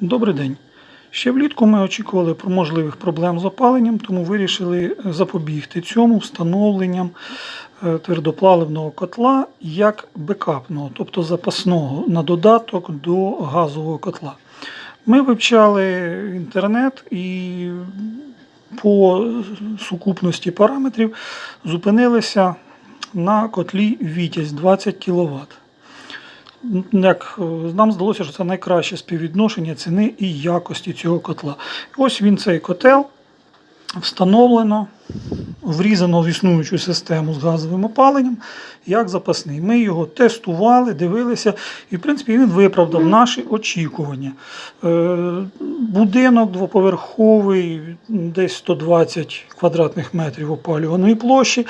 Добрий день. Ще влітку ми очікували про можливих проблем з опаленням, тому вирішили запобігти цьому встановленням е, твердопаливного котла як бекапного, тобто запасного на додаток до газового котла. Ми вивчали інтернет і по сукупності параметрів зупинилися на котлі Вітязь 20 кВт. Як е, нам здалося, що це найкраще співвідношення ціни і якості цього котла. Ось він цей котел встановлено, врізано в існуючу систему з газовим опаленням як запасний. Ми його тестували, дивилися, і в принципі він виправдав наші очікування. Е, Будинок двоповерховий, десь 120 квадратних метрів опалюваної площі.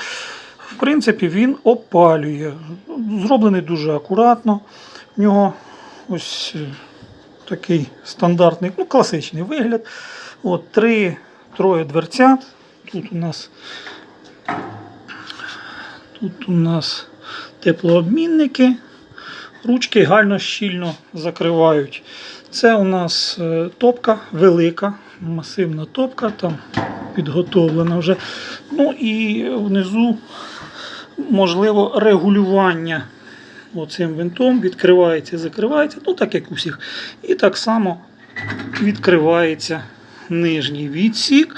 В принципі, він опалює. Зроблений дуже акуратно. В нього ось е, такий стандартний, ну, класичний вигляд. От, три, троє дверцят. Тут у нас, тут у нас теплообмінники. Ручки гально щільно закривають. Це у нас е, топка велика, масивна топка, там підготовлена вже. Ну і внизу можливо регулювання оцим винтом відкривається, закривається, ну так як у всіх. І так само відкривається нижній відсік,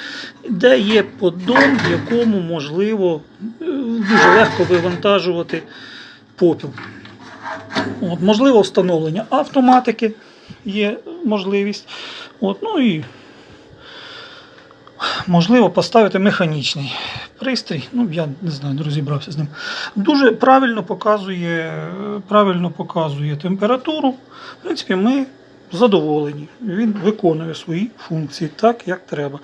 де є поддон, в якому можливо е, дуже легко вивантажувати попіл. От, можливо, встановлення автоматики є можливість. От, ну і можливо поставити механічний пристрій. Ну, я не знаю, не розібрався з ним. Дуже правильно показує, правильно показує температуру. В принципі, ми задоволені. Він виконує свої функції так, як треба.